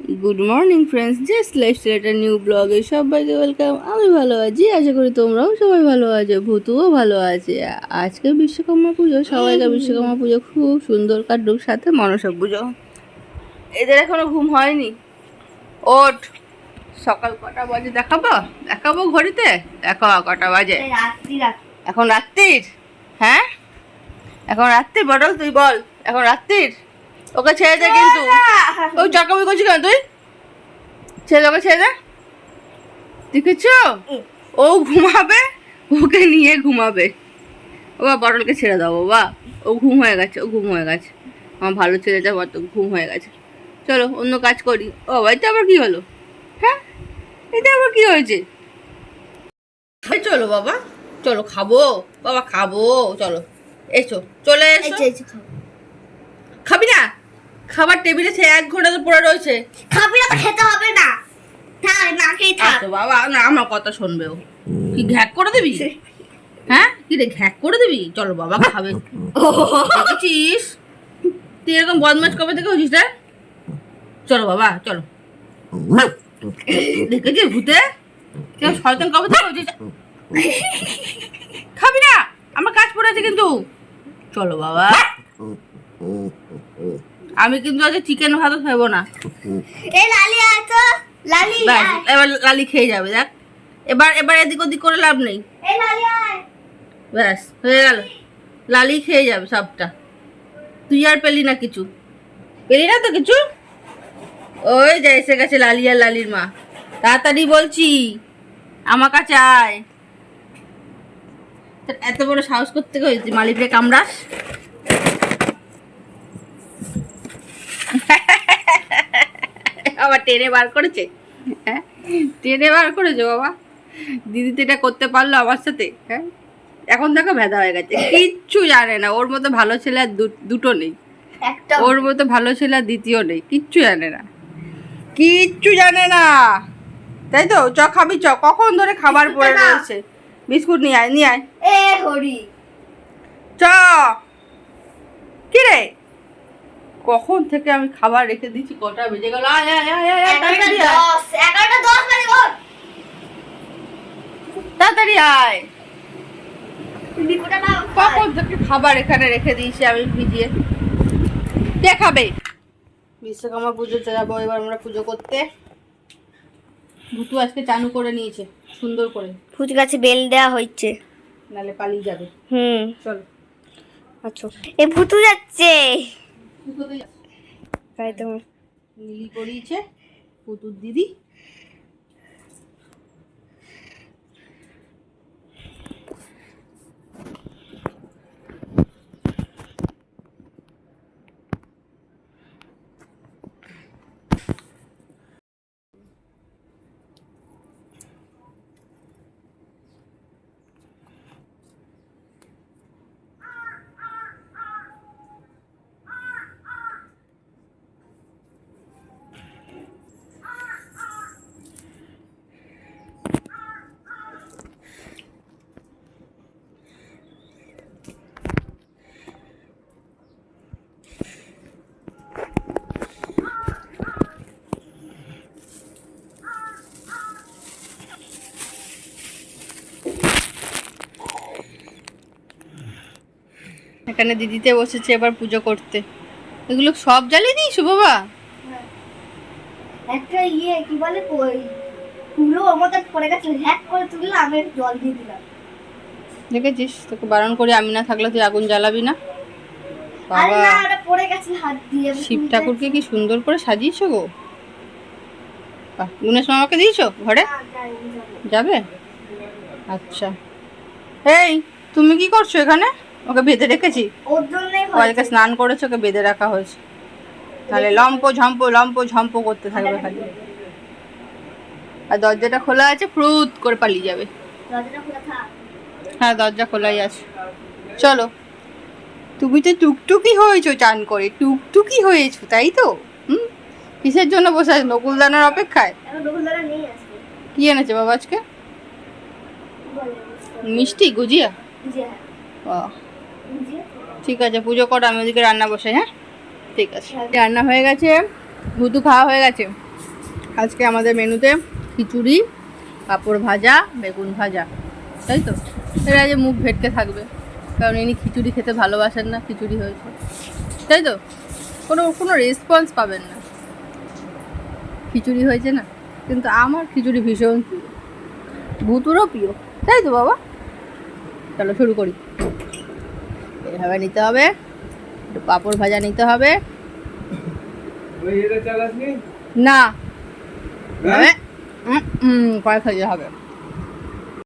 Good morning friends just lifestyle একটা new ব্লগে সবাইকে ওয়েলকাম আমি ভালো আছি আশা করি তোমরাও সবাই ভালো আছো ভূতুও ভালো আছে। আজকে বিশ্বকর্মা পুজো সবাইকে বিশ্বকর্মা পুজো খুব সুন্দর কাটুক সাথে মনসা পুজো। এদের এখনও ঘুম হয়নি। ওঠ। সকাল কটা বাজে দেখাবো? দেখাবো ঘড়িতে? দেখো কটা বাজে। এখন রাত্রির? হ্যাঁ? এখন রাত্রির? বটল তুই বল। এখন রাত্রির? ওকে ছেড়ে দে কিন্তু। ওই চকাবি করছি কেন তুই? ছেড়ে দে, ওকে ছেড়ে দে। দেখেছ? ও ঘুমাবে ওকে নিয়ে ঘুমাবে। ও বাবা বটলকে ছেড়ে দাও বাবা। ও ঘুম হয়ে গেছে ও ঘুম হয়ে গেছে। আমার ভালো ছেলেটা বত ঘুম হয়ে গেছে। চলো অন্য কাজ করি। ও বাবা এটা আবার কি হলো? হ্যাঁ? এটা আবার কি হয়েছে? চলো বাবা চলো খাব। বাবা খাব। চলো এসো। চলে এসো। খাবি না? খাবার টেবিলে সে এক ঘণ্টা তো পড়ে রয়েছে। খাবি না তো খেতে হবে না। থাক না খেয়ে থাক। আচ্ছা বাবা না আমার কথা শুনবে ও। কি ঘ্যাক করে দিবি? হ্যাঁ? কি রে ঘ্যাক করে দিবি? চলো বাবা খাবে। দেখেছিস? তুই এরকম বদমাস কবে থেকে হচ্ছিস রে? চলো বাবা চলো। দেখেছিস ভূতে? তুই শয়তান কবে থেকে হচ্ছিস খাবি না? আমার কাজ পড়ে আছে কিন্তু। চলো বাবা। আমি কিন্তু আজকে চিকেন ভাত খাব না। এই লালি আয় তো লালি আয়। এবার লালি খেয়ে যাবে দেখ। এবার এবার এদিক ওদিক করে লাভ নেই। এই লালি আয়। ব্যাস হয়ে গেল। লালি খেয়ে যাবে সবটা। তুই আর পেলি না কিছু। পেলি না তো কিছু? ওই যা এসে গেছে লালি আর লালির মা। তাড়াতাড়ি বলছি আমার কাছে আয়। এত বড় সাহস করতে হয়েছে? মালিকরে কামড়াস আবার টেনে বার করেছে? হ্যাঁ? টেনে বার করেছে বাবা। দিদি তো এটা করতে পারল আমার সাথে হ্যাঁ? এখন দেখো ভেদা হয়ে গেছে। কিচ্ছু জানে না ওর মতো ভালো ছেলে আর দুটো নেই। ওর মতো ভালো ছেলে আর দ্বিতীয় নেই কিচ্ছু জানে না। কিচ্ছু জানে না। তাই তো? চ খাবি চ। কখন ধরে খাবার পড়ে রয়েছে? বিস্কুট নিয়ে আয় নিয়ে আয়। এ হরি। চ। কি রে? কখন থেকে আমি খাবার রেখে দিচ্ছি কটা বেজে গেল? আয় আয় আয় আয়, আয় এগারোটা তাড়াতাড়ি আয়। কখন থেকে খাবার এখানে রেখে দিয়েছি আমি ভিজিয়ে? কে খাবে বিশ্বকর্মা পুজোতে যাব এবার আমরা পুজো করতে। ভুতু আজকে চানু করে নিয়েছে সুন্দর করে। ফুচ গাছে বেল দেওয়া হচ্ছে নালে পালিয়ে যাবে। হুম। চলো। আচ্ছা। এ ভুতু যাচ্ছে। তুই তো। নীলি করিয়েছে পুতুর দিদি। এখানে দিদিতে বসেছে এবার পুজো করতে। এগুলো সব জ্বালিয়ে দিয়েছ বাবা একটা ইয়ে কি বলে ওর মধ্যে পড়ে গেছিল হ্যাক করে তুললে আমি জল দিয়ে দিলাম। দেখেছিস? তোকে বারণ করে আমি না থাকলে তুই আগুন জ্বালাবি না? বাবা। পড়ে হাত দিয়ে শিব ঠাকুরকে কি সুন্দর করে সাজিয়েছো গো? গুণেশ মামাকে দিয়েছ ঘরে। যাবে? আচ্ছা। এই তুমি কি করছ এখানে? ওকে বেঁধে রেখেছি? ও আজকে স্নান করেছে ওকে বেঁধে রাখা হয়েছে। তাহলে লম্প ঝম্প লম্প ঝম্প করতে থাকবে খালি। আর দরজাটা খোলা আছে ফ্রুত করে পালিয়ে যাবে। হ্যাঁ দরজা খোলাই আছে। চলো। তুমি তো টুকটুকি হয়েছো চান করে টুকটুকি হয়েছো তাই তো? হুম? কিসের জন্য বসে আছো? নকুলদানার অপেক্ষায়? কি এনেছে বাবা আজকে? মিষ্টি গুজিয়া? জি ঠিক আছে, পুজো করো, আমি ওদিকে রান্না বসে হ্যাঁ? ঠিক আছে। রান্না হয়ে গেছে ভুতু খাওয়া হয়ে গেছে। আজকে আমাদের মেনুতে খিচুড়ি, পাঁপড় ভাজা, বেগুন ভাজা, তাই তো? এরা যে মুখ ভেটকে থাকবে, কারণ ইনি খিচুড়ি খেতে ভালোবাসেন না, খিচুড়ি হয়েছে। তাই তো? কোনো কোনো রেসপন্স পাবেন না। খিচুড়ি হয়েছে না, কিন্তু আমার খিচুড়ি ভীষণ প্রিয়। ভুতুরও প্রিয়। তাই তো বাবা? চলো শুরু করি। এভাবে নিতে হবে। একটু পাঁপড় ভাজা নিতে হবে। না। কয়েক ভাজা উম, করে খেতে হবে।